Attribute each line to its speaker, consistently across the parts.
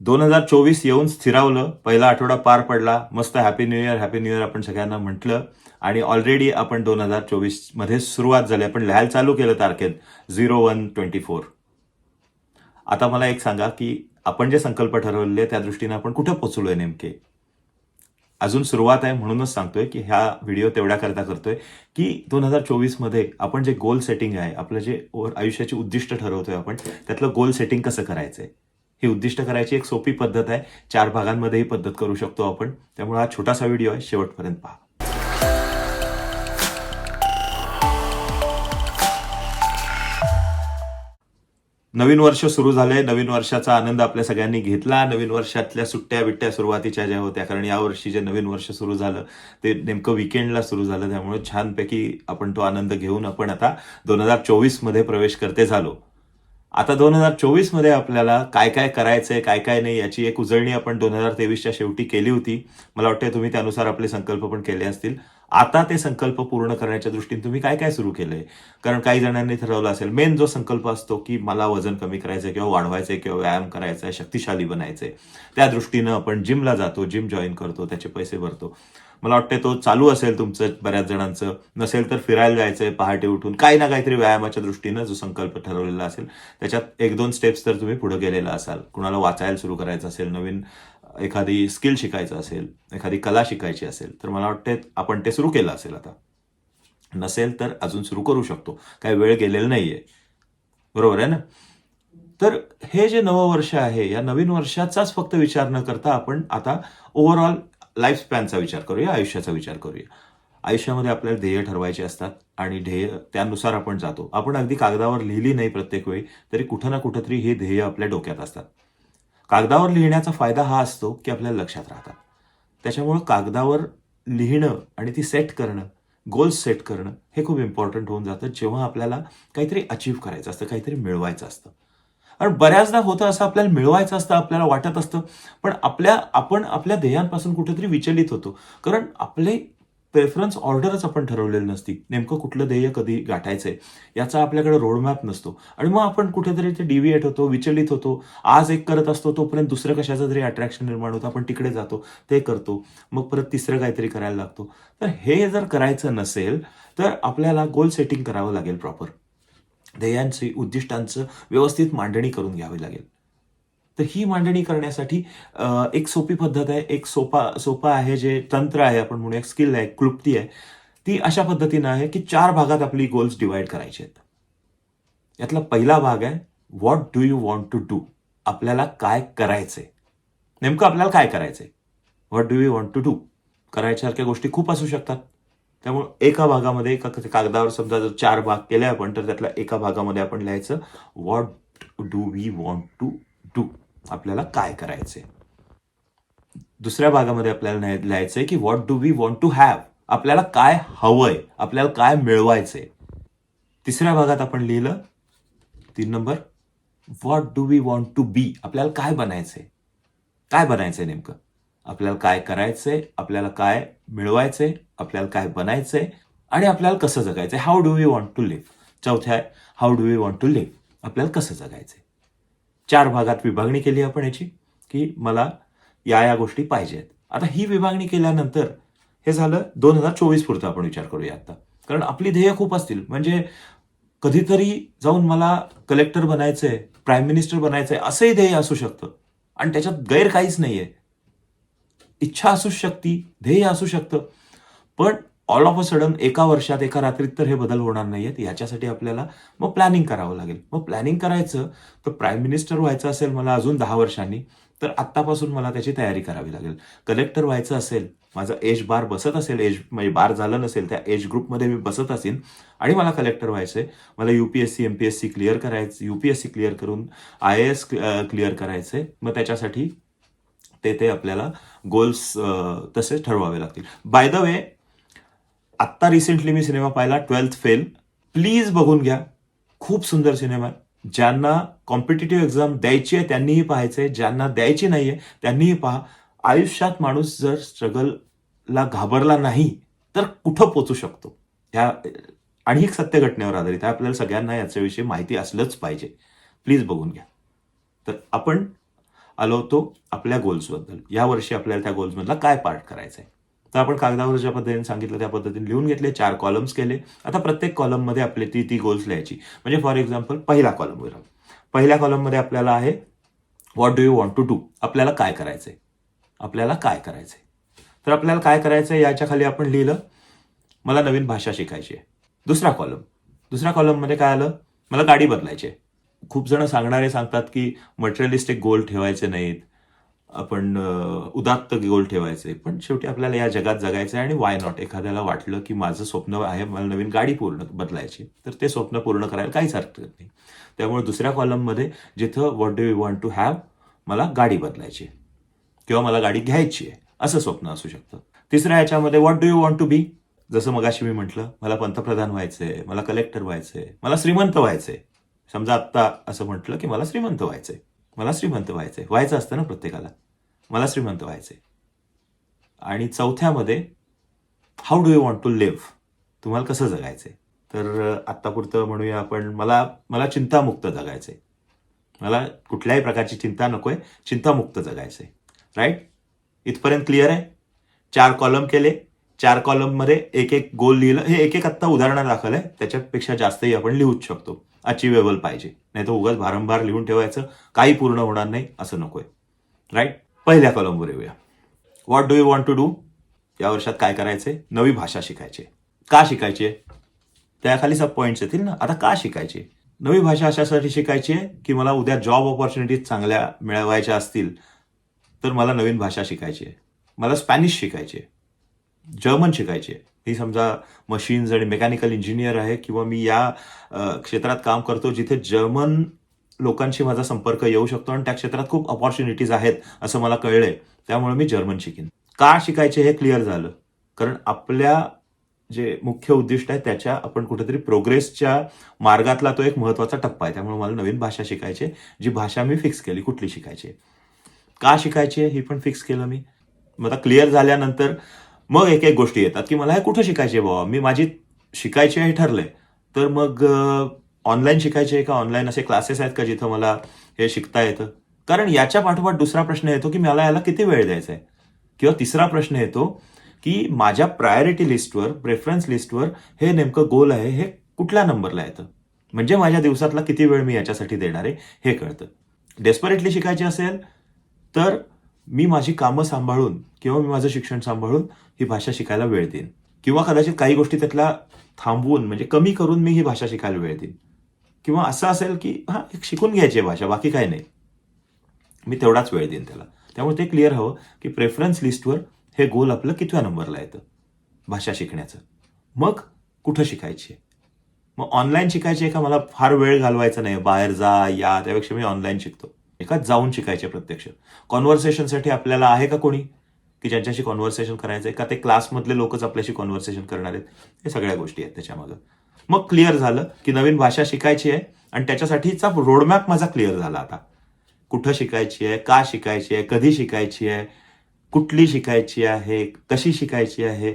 Speaker 1: दोन हजार चोवीस येऊन स्थिरावलं. पहिला आठवडा पार पडला. मस्त happy new year happy new year आपण सगळ्यांना म्हटलं. आणि ऑलरेडी आपण दोन हजार चोवीसमध्ये सुरुवात झाली. आपण लिहायला चालू केलं तारखेत. झिरो वन ट्वेंटी फोर आता मला एक सांगा की आपण जे संकल्प ठरवले त्या दृष्टीने आपण कुठं पोचलोय नेमके? अजून सुरुवात आहे म्हणूनच सांगतोय की ह्या व्हिडिओ तेवढ्याकरता करतोय की दोन हजार चोवीसमध्ये आपण जे गोल सेटिंग आहे आपलं जे आयुष्याचे आयुष्याची उद्दिष्ट ठरवतोय आपण त्यातलं गोल सेटिंग कसं करायचंय? ही उद्दिष्ट करायची एक सोपी पद्धत आहे. चार भागांमध्ये ही पद्धत करू शकतो आपण. त्यामुळे हा छोटासा व्हिडिओ आहे. शेवटपर्यंत पहा. नवीन वर्ष सुरू झालंय. नवीन वर्षाचा आनंद आपल्या सगळ्यांनी घेतला. नवीन वर्षातल्या सुट्ट्या बिट्ट्या सुरुवातीच्या ज्या होत्या. कारण यावर्षी जे नवीन वर्ष सुरू झालं ते नेमकं विकेंडला सुरू झालं. त्यामुळे छानपैकी आपण तो आनंद घेऊन आपण आता दोन हजार चोवीसमध्ये प्रवेश करते झालो. आता दोन हजार चोवीसमध्ये आपल्याला काय काय करायचंय काय काय नाही याची एक उजळणी आपण दोन हजार तेवीसच्या शेवटी केली होती. मला वाटतं तुम्ही त्यानुसार आपले संकल्प पण केले असतील. आता ते संकल्प पूर्ण करण्याच्या दृष्टीने तुम्ही काय काय सुरू केलंय? कारण काही जणांनी ठरवलं असेल मेन जो संकल्प असतो की मला वजन कमी करायचंय किंवा वाढवायचंय किंवा व्यायाम करायचा आहे शक्तिशाली बनायचंय. त्या दृष्टीनं आपण जिमला जातो जिम जॉईन करतो त्याचे पैसे भरतो. मला वाटतं तो चालू असेल तुमचं बऱ्याच जणांचं. नसेल तर फिरायला जायचंय पहाटे उठून. काही ना काहीतरी व्यायामाच्या दृष्टीनं जो संकल्प ठरवलेला असेल. त्याच्यात एक दोन स्टेप्स तर तुम्ही पुढे गेलेला असाल. कुणाला वाचायला सुरू करायचं असेल नवीन एखादी स्किल शिकायचं असेल एखादी कला शिकायची असेल तर मला वाटते आपण ते सुरू केलं असेल आता. नसेल तर अजून सुरू करू शकतो. काही वेळ गेलेला नाहीये. बरोबर आहे ना? तर हे जे नवं वर्ष आहे या नवीन वर्षाचाच फक्त विचार न करता आपण आता ओव्हरऑल लाईफ स्पॅनचा विचार करूया आयुष्याचा विचार करूया. आयुष्यामध्ये आपल्याला ध्येय ठरवायचे असतात आणि ध्येय त्यानुसार आपण जातो. आपण अगदी कागदावर लिहिली नाही प्रत्येक वेळी तरी कुठं ना कुठं तरी हे ध्येय आपल्या डोक्यात असतात. कागदावर लिहिण्याचा फायदा हा असतो की आपल्याला लक्षात राहतात. त्याच्यामुळं कागदावर लिहिणं आणि ती सेट करणं गोल्स सेट करणं हे खूप इम्पॉर्टंट होऊन जातं जेव्हा आपल्याला काहीतरी अचीव्ह करायचं असतं काहीतरी मिळवायचं असतं. कारण बऱ्याचदा होतं असं आपल्याला मिळवायचं असतं आपल्याला वाटत असतं. पण आपल्या आपण आपल्या ध्येयांपासून कुठेतरी विचलित होतो. कारण आपले प्रेफरन्स ऑर्डरच आपण ठरवलेली नसती. नेमकं कुठलं ध्येय कधी गाठायचंय याचा आपल्याकडे रोडमॅप नसतो. आणि मग आपण कुठेतरी ते डिव्हिएट होतो विचलित होतो. आज एक करत असतो तोपर्यंत दुसरं कशाचं तरी अट्रॅक्शन निर्माण होतं. आपण तिकडे जातो ते करतो. मग परत तिसरं काहीतरी करायला लागतो. तर हे जर करायचं नसेल तर आपल्याला गोल सेटिंग करावं लागेल प्रॉपर ध्येयांची उद्दिष्टांचं व्यवस्थित मांडणी करून घ्यावी लागेल. तर ही मांडणी करण्यासाठी एक सोपी पद्धत आहे एक सोपा सोपा आहे जे तंत्र आहे आपण म्हणूया स्किल आहे क्लुप्ती आहे. ती अशा पद्धतीनं आहे की चार भागात आपली गोल्स डिवाइड करायचे आहेत. यातला पहिला भाग आहे what do you want to do आपल्याला काय करायचंय? नेमकं आपल्याला काय करायचंय? What do you want to do करायच्यासारख्या गोष्टी खूप असू शकतात. त्यामुळे एका भागामध्ये एका कागदावर समजा जर चार भाग केले आपण तर त्यातल्या एका भागामध्ये आपण लिहायचं what do we want to do आपल्याला काय करायचंय? दुसऱ्या भागामध्ये आपल्याला लिहायचंय की what do we want to have आपल्याला काय हवंय? आपल्याला काय मिळवायचंय? तिसऱ्या भागात आपण लिहिलं तीन number what do we want to be आपल्याला काय बनायचंय? काय बनायचंय नेमकं? आपल्याला काय करायचंय आपल्याला काय मिळवायचंय आपल्याला काय बनायचंय आणि आपल्याला कसं जगायचंय? How do we want to live चौथ्या आहे how do we want to live आपल्याला कसं जगायचंय? चार भागात विभागणी केली आपण याची की मला या या गोष्टी पाहिजेत. आता ही विभागणी केल्यानंतर हे झालं दोन हजार चोवीस पुरतं आपण विचार करूया आता. कारण आपली ध्येय खूप असतील. म्हणजे कधीतरी जाऊन मला कलेक्टर बनायचंय प्राईम मिनिस्टर बनायचंय असंही ध्येय असू शकतं. आणि त्याच्यात गैर काहीच नाही आहे इच्छा असू शकती ध्येय असू शकतं. पण ऑल ऑफ अ सडन एका वर्षात एका रात्रीत तर हे बदल होणार नाहीयेत. याच्यासाठी आपल्याला मग प्लॅनिंग करावं लागेल. मग प्लॅनिंग करायचं तर प्राईम मिनिस्टर व्हायचं असेल मला अजून दहा वर्षांनी तर आत्तापासून मला त्याची तयारी करावी लागेल. कलेक्टर व्हायचं असेल माझं एज बार बसत असेल एज म्हणजे बार झालं नसेल त्या एज ग्रुपमध्ये मी बसत असेल आणि मला कलेक्टर व्हायचंय मला युपीएससी एमपीएससी क्लिअर करायचं युपीएससी क्लिअर करून आय ए एस क्लिअर करायचंय मग त्याच्यासाठी ते ते आपल्याला गोल्स तसे ठरवावे लागतील. बाय द वे आत्ता रिसेंटली मी सिनेमा पाहिला ट्वेल्थ फेल प्लीज बघून घ्या. खूप सुंदर सिनेमा आहे. ज्यांना कॉम्पिटेटिव्ह एक्झाम द्यायची आहे त्यांनीही पाहायचंय. ज्यांना द्यायची नाही आहे त्यांनीही पहा. आयुष्यात माणूस जर स्ट्रगलला घाबरला नाही तर कुठं पोचू शकतो? ह्या आणि एक सत्य घटनेवर आधारित आहे. आपल्याला सगळ्यांना याच्याविषयी माहिती असलंच पाहिजे. प्लीज बघून घ्या. तर आपण आलो होतो आपल्या गोल्सबद्दल यावर्षी आपल्याला त्या गोल्समधला काय पार्ट करायचा आहे तर आपण कागदावर ज्या पद्धतीने सांगितलं त्या पद्धतीने लिहून घेतले चार कॉलम्स केले. आता प्रत्येक कॉलममध्ये आपले ती ती गोल्स लिहायची. म्हणजे फॉर एक्झाम्पल पहिला कॉलम बघा. पहिल्या कॉलममध्ये आपल्याला आहे what do you want to do आपल्याला काय करायचंय? आपल्याला काय करायचंय? तर आपल्याला काय करायचंय? याच्या खाली आपण लिहिलं मला नवीन भाषा शिकायची आहे. दुसरा कॉलम दुसऱ्या कॉलममध्ये काय आलं? मला गाडी बदलायची आहे. खूप जण सांगणारे सांगतात की मटेरियलिस्टिक गोल ठेवायचे नाहीत. आपण उदात्त गोल ठेवायचे. पण शेवटी आपल्याला या जगात जगायचं आहे आणि वाय नॉट एखाद्याला वाटलं की माझं स्वप्न आहे मला नवीन गाडी पूर्ण बदलायची. तर ते स्वप्न पूर्ण करायला काहीच हरकत नाही. त्यामुळे दुसऱ्या कॉलममध्ये जिथं what do you want to have मला गाडी बदलायची किंवा मला गाडी घ्यायची आहे. असं स्वप्न असू शकतं. तिसऱ्या याच्यामध्ये what do you want to be जसं मगाशी मी म्हटलं मला पंतप्रधान व्हायचंय मला कलेक्टर व्हायचंय मला श्रीमंत व्हायचंय. समजा आत्ता असं म्हटलं की मला श्रीमंत व्हायचंय. मला श्रीमंत व्हायचंय. व्हायचं असतं ना प्रत्येकाला. मला श्रीमंत व्हायचंय. आणि चौथ्यामध्ये how do you want to live तुम्हाला कसं जगायचंय? तर आत्तापुरतं म्हणूया आपण मला मला चिंतामुक्त जगायचंय. मला कुठल्याही प्रकारची चिंता नकोय चिंतामुक्त जगायचंय. राईट इथपर्यंत क्लिअर आहे? चार कॉलम केले. चार कॉलममध्ये एक एक गोल लिहिलं. हे एक एक आत्ता उदाहरणं दाखवलंय. त्याच्यापेक्षा जास्तही आपण लिहूच शकतो. अचिवेबल पाहिजे. नाही तर उगाच भारंभार लिहून ठेवायचं काही पूर्ण होणार नाही असं नकोय. राईट पहिल्या कॉलमवर येऊया. What do you want to do या वर्षात काय करायचे नवी भाषा शिकायची का शिकायची त्याखाली सब पॉईंट्स येतील ना. आता का शिकायची नवी भाषा अशासाठी शिकायची आहे की मला उद्या जॉब ऑपॉर्च्युनिटीज चांगल्या मिळवायच्या असतील तर मला नवीन भाषा शिकायची आहे. मला स्पॅनिश शिकायची आहे. जर्मन शिकायची आहे. ही समजा मशीन्स आणि मेकॅनिकल इंजिनियर आहे किंवा मी या क्षेत्रात काम करतो जिथे जर्मन लोकांशी माझा संपर्क येऊ शकतो आणि त्या क्षेत्रात खूप ऑपॉर्च्युनिटीज आहेत असं मला कळलंय. त्यामुळे मी जर्मन शिकेन. का शिकायचे हे क्लिअर झालं? कारण आपल्या जे मुख्य उद्दिष्ट आहे त्याच्या आपण कुठेतरी प्रोग्रेसच्या मार्गातला तो एक महत्त्वाचा टप्पा आहे. त्यामुळे मला नवीन भाषा शिकायची जी भाषा मी फिक्स केली कुठली शिकायची का शिकायची आहे? ही पण फिक्स केलं मी. मग आता क्लिअर झाल्यानंतर मग एक एक गोष्टी येतात की मला हे कुठं शिकायचे बाबा? मी माझी शिकायची आहे हे ठरले. तर मग ऑनलाईन शिकायचे आहे का? ऑनलाईन असे क्लासेस आहेत का जिथं मला हे शिकता येतं? कारण याच्या पाठोपाठ दुसरा प्रश्न येतो की मला याला किती वेळ द्यायचा आहे? किंवा तिसरा प्रश्न येतो की माझ्या प्रायोरिटी लिस्टवर प्रेफरन्स लिस्टवर हे नेमकं गोल आहे हे कुठल्या नंबरला येतं? म्हणजे माझ्या दिवसातला किती वेळ मी याच्यासाठी देणार आहे हे कळतं. डेस्परेटली शिकायचे असेल तर मी माझी कामं सांभाळून किंवा मी माझं शिक्षण सांभाळून ही भाषा शिकायला वेळ देईन. किंवा कदाचित काही गोष्टी त्यातला थांबवून म्हणजे कमी करून मी ही भाषा शिकायला वेळ देईन. किंवा असं असेल की हां एक शिकून घ्यायची आहे भाषा बाकी काही नाही. मी तेवढाच वेळ देईन त्याला. त्यामुळे ते क्लिअर हवं की प्रेफरन्स लिस्टवर हे गोल आपलं कितव्या नंबरला येतं? भाषा शिकण्याचं. मग कुठं शिकायची आहे? मग ऑनलाईन शिकायची आहे का? मला फार वेळ घालवायचा नाही. बाहेर जा या त्यापेक्षा मी ऑनलाईन शिकतो. एका जाऊन शिकायचे प्रत्यक्ष. कॉन्व्हर्सेशनसाठी आपल्याला आहे का कोणी? की ज्यांच्याशी कॉन्व्हर्सेशन करायचं आहे का ते क्लासमधले लोकच आपल्याशी कॉन्व्हर्सेशन करणार आहेत? हे सगळ्या गोष्टी आहेत त्याच्यामागं. मग क्लिअर झालं की नवीन भाषा शिकायची आहे आणि त्याच्यासाठीचा रोडमॅप माझा क्लिअर झाला आता. कुठं शिकायची आहे का शिकायची आहे कधी शिकायची आहे कुठली शिकायची आहे कशी शिकायची आहे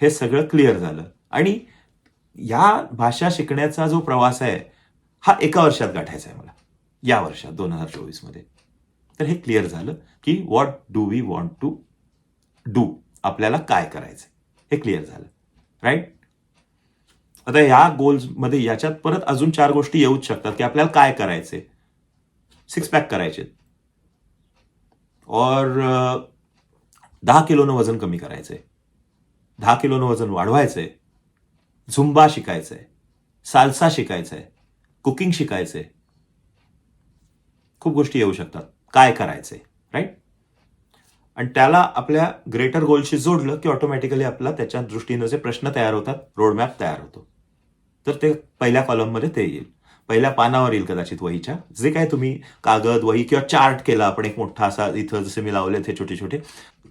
Speaker 1: हे सगळं क्लिअर झालं. आणि या भाषा शिकण्याचा जो प्रवास आहे हा एका वर्षात गाठायचा आहे मला. या वर्षात दोन हजार चोवीसमध्ये. तर हे क्लिअर झालं की what do we want to do. आपल्याला काय करायचं हे क्लिअर झालं. राईट आता या गोल्समध्ये याच्यात परत अजून चार गोष्टी येऊच शकतात की आपल्याला काय करायचे सिक्स पॅक करायचे और दहा किलोनं वजन कमी करायचंय. दहा किलोनं वजन वाढवायचंय. झुंबा शिकायचंय. साल्सा शिकायचंय. कुकिंग शिकायचंय. खूप गोष्टी येऊ शकतात. काय करायचंय? राईट आणि त्याला आपल्या ग्रेटर गोलशी जोडलं की ऑटोमॅटिकली आपला त्याच्या दृष्टीनं जे प्रश्न तयार होतात रोडमॅप तयार होतो. तर ते पहिल्या कॉलममध्ये ते येईल. पहिल्या पानावर येईल कदाचित वहीच्या. जे काय तुम्ही कागद वही किंवा चार्ट केला आपण एक मोठा असा इथं जसे मी लावले ते छोटे छोटे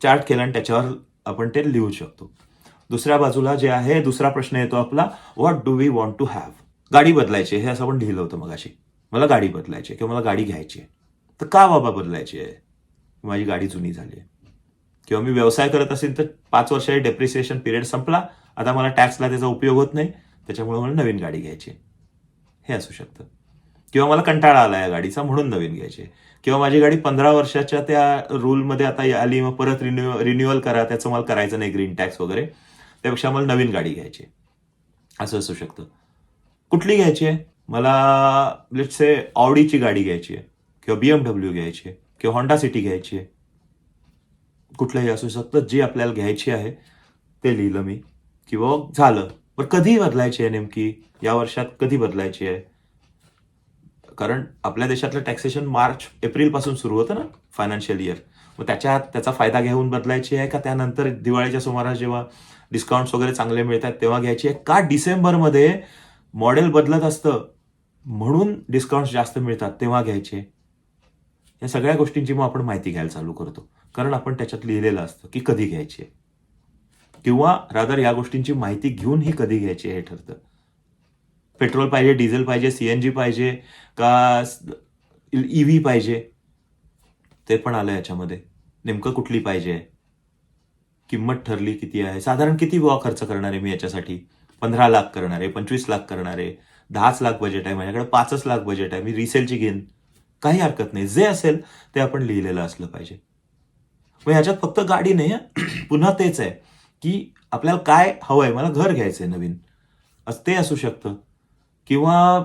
Speaker 1: चार्ट केला आणि त्याच्यावर आपण ते लिहू शकतो. दुसऱ्या बाजूला जे आहे दुसरा प्रश्न येतो आपला what do we want to have गाडी बदलायची आहे, हे असं आपण लिहिलं होतं मगाशी. मला गाडी बदलायची किंवा मला गाडी घ्यायची आहे. तर का बाबा बदलायची आहे? माझी गाडी जुनी झाली आहे. किंवा मी व्यवसाय करत असेल तर पाच वर्षाची डेप्रिसिएशन पिरियड संपला. आता मला टॅक्सला त्याचा उपयोग होत नाही. त्याच्यामुळे मला नवीन गाडी घ्यायची आहे. हे असू शकतं. किंवा मला कंटाळा आला या गाडीचा म्हणून नवीन घ्यायची आहे. किंवा माझी गाडी पंधरा वर्षाच्या त्या रूलमध्ये आता आली मग परत रिन्यू रिन्युअल करा त्याचं मला करायचं नाही ग्रीन टॅक्स वगैरे. त्यापेक्षा मला नवीन गाडी घ्यायची आहे. असं असू शकतं. कुठली घ्यायची आहे? मला लेट्स से ऑडीची गाडी घ्यायची आहे. किंवा बी एम डब्ल्यू घ्यायची आहे. किंवा होंडा सिटी घ्यायची आहे. कुठलंही असू शकतं जी आपल्याला घ्यायची आहे ते लिहिलं मी. किंवा झालं. पण कधी बदलायची आहे नेमकी? या वर्षात कधी बदलायची आहे? कारण आपल्या देशातलं टॅक्सेशन मार्च एप्रिलपासून सुरू होतं ना फायनान्शियल इयर मग त्याच्यात त्याचा फायदा घेऊन बदलायची आहे का? त्यानंतर दिवाळीच्या सुमारास जेव्हा डिस्काउंट्स वगैरे चांगले मिळतात तेव्हा घ्यायची आहे का? डिसेंबरमध्ये मॉडेल बदलत असतं म्हणून डिस्काउंट्स जास्त मिळतात तेव्हा घ्यायचे. या सगळ्या गोष्टींची मग आपण माहिती घ्यायला चालू करतो. कारण आपण त्याच्यात लिहिलेलं असतं की कधी घ्यायची आहे. किंवा रादर या गोष्टींची माहिती घेऊन ही कधी घ्यायची हे ठरतं. पेट्रोल पाहिजे डिझेल पाहिजे सी एन जी पाहिजे का ईव्ही पाहिजे. ते पण आलं याच्यामध्ये. नेमकं कुठली पाहिजे? किंमत ठरली किती आहे? साधारण किती बुवा खर्च करणार आहे मी याच्यासाठी? पंधरा लाख करणार आहे पंचवीस लाख करणार आहे दहाच लाख बजेट आहे माझ्याकडे पाचच लाख बजेट आहे मी रिसेलची घेईन. काही हरकत नाही. जे असेल ते आपण लिहिलेलं असलं पाहिजे. मग ह्याच्यात फक्त गाडी नाही पुन्हा तेच आहे की आपल्याला काय हवं आहे मला घर घ्यायचं आहे नवीन. असं ते असू शकतं. किंवा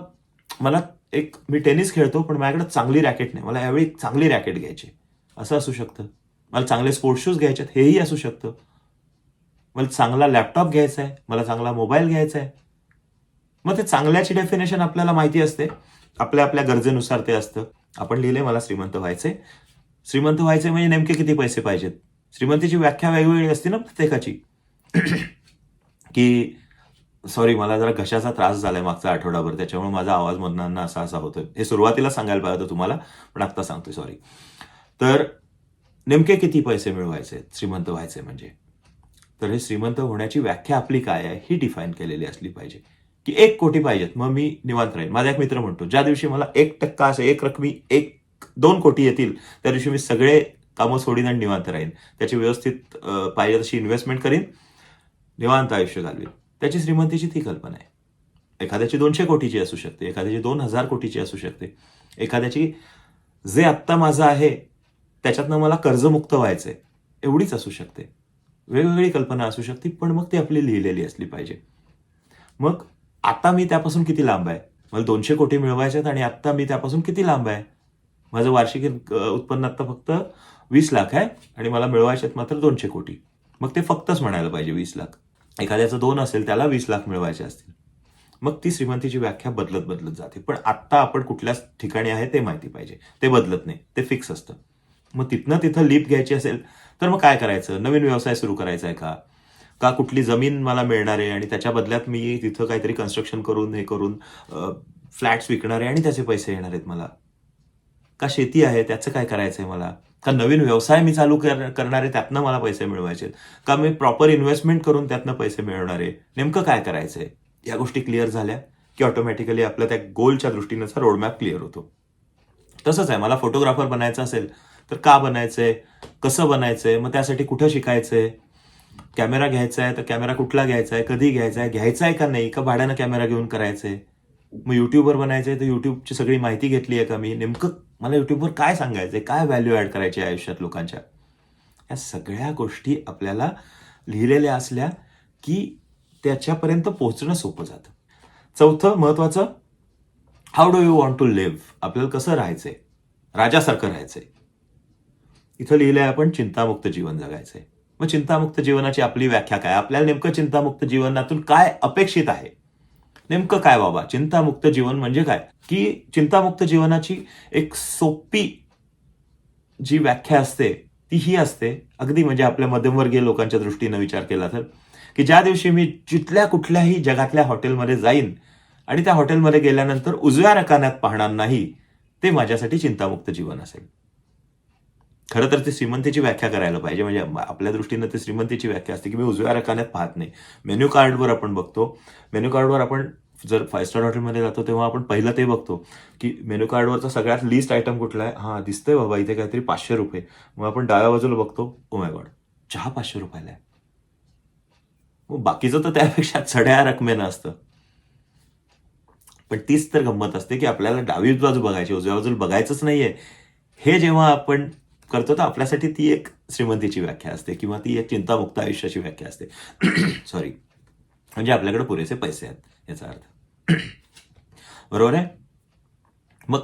Speaker 1: मला एक मी टेनिस खेळतो पण माझ्याकडे चांगली रॅकेट नाही. मला यावेळी चांगली रॅकेट घ्यायची असं असू शकतं. मला चांगले स्पोर्ट्स शूज घ्यायचे आहेत हेही असू शकतं. मला चांगला लॅपटॉप घ्यायचा आहे. मला चांगला मोबाईल घ्यायचा आहे. मग ते चांगल्याची डेफिनेशन आपल्याला माहिती असते. आपल्या आपल्या गरजेनुसार ते असतं. आपण लिहिले मला श्रीमंत व्हायचे श्रीमंत व्हायचे म्हणजे नेमके किती पैसे पाहिजेत? श्रीमंतीची व्याख्या वेगवेगळी असते ना प्रत्येकाची. की सॉरी मला जरा घशाचा त्रास झालाय मागचा आठवडाभर त्याच्यामुळे माझा आवाज मधनांना असा असा होतोय. हे सुरुवातीला सांगायला पाहिजे होतं तुम्हाला पण आत्ता सांगतोय सॉरी तर नेमके किती पैसे मिळवायचे श्रीमंत व्हायचे म्हणजे? तर हे श्रीमंत होण्याची व्याख्या आपली काय आहे ही डिफाईन केलेली असली पाहिजे. की एक कोटी पाहिजेत. मग मी निवांत राहील माझा एक मित्र म्हणतो ज्या दिवशी मला एक टक्का असे एक रकमी एक दोन कोटी येतील त्या दिवशी मी सगळे कामं सोडीन आणि निवांत राहीन. त्याची व्यवस्थित पाहिजे तशी इन्व्हेस्टमेंट करीन. निवांत आयुष्य घालवीन. त्याची श्रीमंतीची ती कल्पना आहे. एखाद्याची दोनशे कोटीची असू शकते एखाद्याची दोन हजार कोटीची असू शकते. एखाद्याची जे आत्ता माझं आहे त्याच्यातनं मला कर्जमुक्त व्हायचं आहे एवढीच असू शकते. वेगवेगळी कल्पना असू शकते पण मग ती आपली लिहिलेली असली पाहिजे. मग आता मी त्यापासून किती लांब आहे? मला दोनशे कोटी मिळवायचे आहेत आणि आत्ता मी त्यापासून किती लांब आहे? माझं वार्षिक उत्पन्न आत्ता फक्त वीस लाख आहे आणि मला मिळवायचे आहेत मात्र दोनशे कोटी. मग ते फक्तच म्हणायला पाहिजे वीस लाख. एखाद्याचं दोन असेल त्याला वीस लाख मिळवायचे असतील. मग ती श्रीमंतीची व्याख्या बदलत बदलत जाते. पण आत्ता आपण कुठल्या ठिकाणी आहे ते माहिती पाहिजे. ते बदलत नाही. ते फिक्स असतं. मग तिथनं तिथं लीप घ्यायची असेल तर मग काय करायचं? नवीन व्यवसाय सुरू करायचा आहे का? का कुठली जमीन मला मिळणार आहे? आणि त्याच्या बदल्यात मी तिथं काहीतरी कन्स्ट्रक्शन करून हे करून फ्लॅट्स विकणार आहे आणि त्याचे पैसे येणार आहेत मला. का शेती आहे? त्याचं काय करायचं आहे मला? का नवीन व्यवसाय मी चालू कर करणार आहे? त्यातनं मला पैसे मिळवायचे का मी प्रॉपर इन्व्हेस्टमेंट करून त्यातनं पैसे मिळवणार आहे? नेमकं काय करायचं आहे या गोष्टी क्लिअर झाल्या की ऑटोमॅटिकली आपल्या त्या गोलच्या दृष्टीनेचा रोडमॅप क्लिअर होतो. तसंच आहे. मला फोटोग्राफर बनायचं असेल तर का बनायचंय? कसं बनायचंय? मग त्यासाठी कुठं शिकायचंय? कॅमेरा घ्यायचा आहे तर कॅमेरा कुठला घ्यायचा आहे कधी घ्यायचा आहे घ्यायचा आहे का नाही का भाड्यानं कॅमेरा घेऊन करायचंय? मग युट्यूबवर बनायचंय तर युट्यूबची सगळी माहिती घेतली आहे का मी? नेमकं मला युट्यूबवर काय सांगायचंय? काय व्हॅल्यू ऍड करायची आहे आयुष्यात लोकांच्या? या सगळ्या गोष्टी आपल्याला लिहिलेल्या असल्या की त्याच्यापर्यंत पोहोचणं सोपं जातं. चौथं महत्वाचं how do you want to live आपल्याला कसं राहायचंय? राजासारखं राहायचंय. इथं लिहिलंय आपण चिंतामुक्त जीवन जगायचंय. मग चिंतामुक्त जीवनाची आपली व्याख्या काय? आपल्याला नेमकं चिंतामुक्त जीवनातून काय अपेक्षित आहे? नेमकं काय बाबा? चिंतामुक्त जीवन म्हणजे काय? की चिंतामुक्त जीवनाची एक सोपी जी व्याख्या असते ती ही असते. अगदी म्हणजे आपल्या मध्यमवर्गीय लोकांच्या दृष्टीनं विचार केला तर. की ज्या दिवशी मी जिथल्या कुठल्याही जगातल्या हॉटेलमध्ये जाईन आणि त्या हॉटेलमध्ये गेल्यानंतर उजव्या रकान्यात पाहणार नाही ते माझ्यासाठी चिंतामुक्त जीवन असेल. खरं तर ती श्रीमंतीची व्याख्या करायला पाहिजे. म्हणजे आपल्या दृष्टीनं ते श्रीमंतीची व्याख्या असते की मी उजव्या रकान्यात पाहत नाही. मेन्यू कार्डवर आपण बघतो. मेन्यू कार्डवर आपण जर फाईव्ह स्टार हॉटेलमध्ये जातो तेव्हा आपण पहिलं ते बघतो की मेन्यू कार्डवरचा सगळ्यात लिस्ट आयटम कुठला आहे? हा दिसतंय बाबा इथे काहीतरी पाचशे रुपये. मग आपण डाव्या बाजूला बघतो. ओ माय गॉड चहा पाचशे रुपयाला आहे. मग बाकीचं तर त्यापेक्षा चढ्या रकमेनं असतं. पण तीच तर गंमत असते की आपल्याला डावी बाजू बघायची उजव्या बाजूला बघायचंच नाहीये. हे जेव्हा आपण करतो तर आपल्यासाठी ती एक श्रीमंतीची व्याख्या असते किंवा ती एक चिंतामुक्त आयुष्याची व्याख्या असते. सॉरी म्हणजे आपल्याकडे पुरेसे पैसे आहेत याचा अर्थ. बरोबर आहे? मग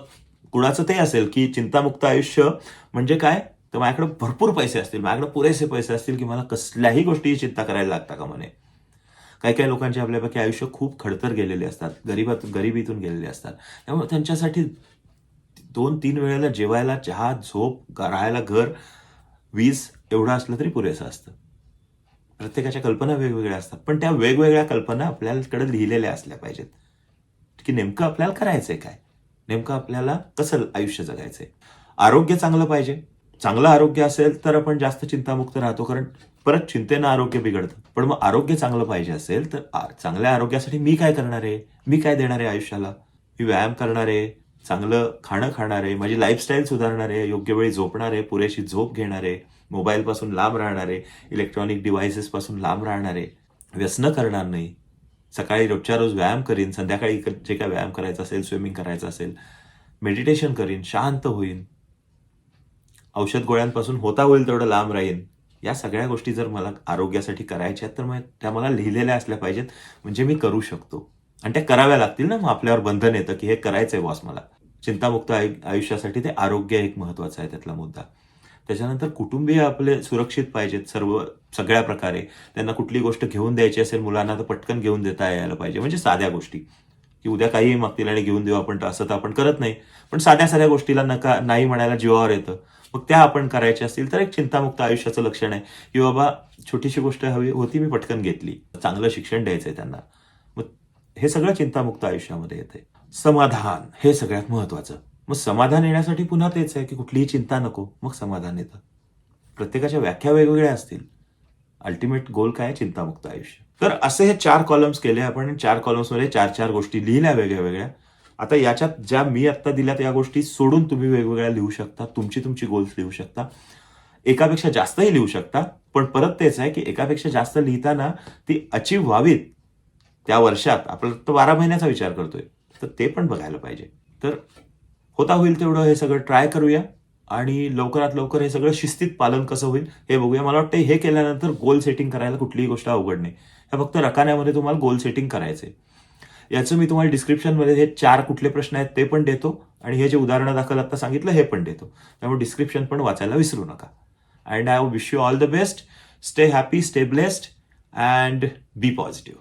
Speaker 1: कुणाचं ते असेल की चिंतामुक्त आयुष्य म्हणजे काय? तर माझ्याकडे भरपूर पैसे असतील माझ्याकडे पुरेसे पैसे असतील की मला कसल्याही गोष्टीची चिंता करायला लागता का म्हणे काही काही लोकांचे आपल्यापैकी आयुष्य खूप खडतर गेलेले असतात गरिबातून गरिबीतून गेलेले असतात. त्यामुळे त्यांच्यासाठी दोन तीन वेळेला जेवायला चहा झोप राहायला घर वीज एवढं असलं तरी पुरेसं असतं. प्रत्येकाच्या कल्पना वेगवेगळ्या असतात पण त्या वेगवेगळ्या कल्पना आपल्याकडे लिहिलेल्या असल्या पाहिजेत. की नेमकं आपल्याला करायचंय काय? नेमकं आपल्याला कसं आयुष्य जगायचंय? आरोग्य चांगलं पाहिजे. चांगलं आरोग्य असेल तर आपण जास्त चिंतामुक्त राहतो कारण परत चिंतेनं आरोग्य बिघडतं. पण मग आरोग्य चांगलं पाहिजे असेल तर चांगल्या आरोग्यासाठी मी काय करणार आहे? मी काय देणार आहे आयुष्याला? मी व्यायाम करणार आहे? चांगलं खाणं खाणार आहे माझी लाईफस्टाईल सुधारणार आहे योग्य वेळी झोपणार आहे पुरेशी झोप घेणार आहे मोबाईलपासून लांब राहणार आहे इलेक्ट्रॉनिक डिव्हायसेसपासून लांब राहणार आहे व्यसनं करणार नाही. सकाळी रोजच्या रोज व्यायाम करीन संध्याकाळी जे काय व्यायाम करायचा असेल स्विमिंग करायचं असेल मेडिटेशन करीन शांत होईन. औषध गोळ्यांपासून होता होईल तेवढं लांब राहीन. या सगळ्या गोष्टी जर मला आरोग्यासाठी करायच्या आहेत तर मग त्या मला लिहिलेल्या असल्या पाहिजेत म्हणजे मी करू शकतो. आणि त्या कराव्या लागतील ना मग आपल्यावर बंधन येतं की हे करायचंय बॉस मला. चिंतामुक्त आयु- आयुष्यासाठी ते आरोग्य एक महत्वाचं आहे त्यातला मुद्दा. त्याच्यानंतर कुटुंबीय आपले सुरक्षित पाहिजेत सर्व सगळ्या प्रकारे. त्यांना कुठली गोष्ट घेऊन द्यायची असेल मुलांना तर पटकन घेऊन देता यायला पाहिजे. म्हणजे साध्या गोष्टी. की उद्या काहीही मागतील आणि घेऊन देऊ आपण असं तर आपण करत नाही. पण साध्या साध्या गोष्टीला नका नाही म्हणायला जीवावर येतं. मग त्या आपण करायच्या असतील तर एक चिंतामुक्त आयुष्याचं लक्षण आहे. की बाबा छोटीशी गोष्ट हवी होती मी पटकन घेतली. चांगलं शिक्षण द्यायचंय त्यांना. हे सगळं चिंतामुक्त आयुष्यामध्ये येते. समाधान हे सगळ्यात महत्वाचं मग समाधान येण्यासाठी पुन्हा तेच आहे की कुठलीही चिंता नको मग समाधान येतं. प्रत्येकाच्या व्याख्या वेगवेगळ्या असतील. अल्टिमेट गोल काय चिंतामुक्त आयुष्य. तर असे हे चार कॉलम्स केले आपण चार कॉलम्समध्ये चार चार गोष्टी लिहिल्या वेगळ्या वेगळ्या आता याच्यात ज्या मी आत्ता दिल्यात या गोष्टी सोडून तुम्ही वेगवेगळ्या लिहू शकता तुमची तुमची गोल्स लिहू शकता. एकापेक्षा जास्तही लिहू शकता पण परत तेच आहे की एकापेक्षा जास्त लिहिताना ती अचीव व्हावीत त्या वर्षात आपण तो बारा महिन्याचा विचार करतोय. तर ते पण बघायला पाहिजे. तर होता होईल तेवढं हे सगळं ट्राय करूया आणि लवकरात लवकर हे सगळं शिस्तीत पालन कसं होईल हे बघूया. मला वाटतं हे केल्यानंतर गोल सेटिंग करायला कुठलीही गोष्ट अवघड नाही. ह्या फक्त रकान्यामध्ये तुम्हाला गोल सेटिंग करायचं आहे याचं मी तुम्हाला डिस्क्रिप्शनमध्ये हे चार कुठले प्रश्न आहेत ते पण देतो आणि हे जे उदाहरणं दाखल आता सांगितलं हे पण देतो. त्यामुळे डिस्क्रिप्शन पण वाचायला विसरू नका. And I wish you all the best stay happy stay blessed and be positive